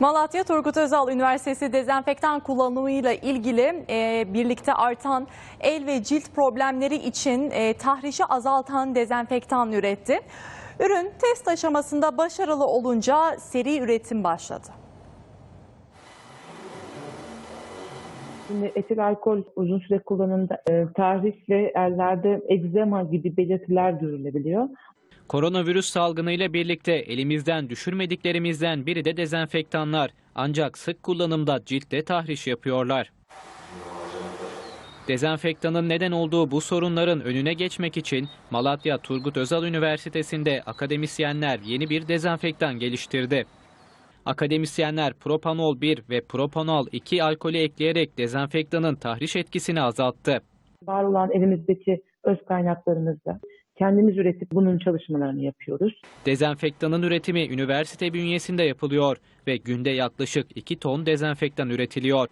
Malatya Turgut Özal Üniversitesi dezenfektan kullanımıyla ilgili e, birlikte artan el ve cilt problemleri için e, tahrişi azaltan dezenfektan üretti. Ürün test aşamasında başarılı olunca seri üretim başladı. Şimdi etil alkol uzun süre kullanımda e, tahriş ellerde egzema gibi belirtiler görülebiliyor. Koronavirüs salgınıyla birlikte elimizden düşürmediklerimizden biri de dezenfektanlar. Ancak sık kullanımda ciltte tahriş yapıyorlar. Dezenfektanın neden olduğu bu sorunların önüne geçmek için Malatya Turgut Özal Üniversitesi'nde akademisyenler yeni bir dezenfektan geliştirdi. Akademisyenler propanol 1 ve propanol 2 alkolü ekleyerek dezenfektanın tahriş etkisini azalttı. Var olan elimizdeki öz kaynaklarımızla kendimiz üretip bunun çalışmalarını yapıyoruz. Dezenfektanın üretimi üniversite bünyesinde yapılıyor ve günde yaklaşık 2 ton dezenfektan üretiliyor.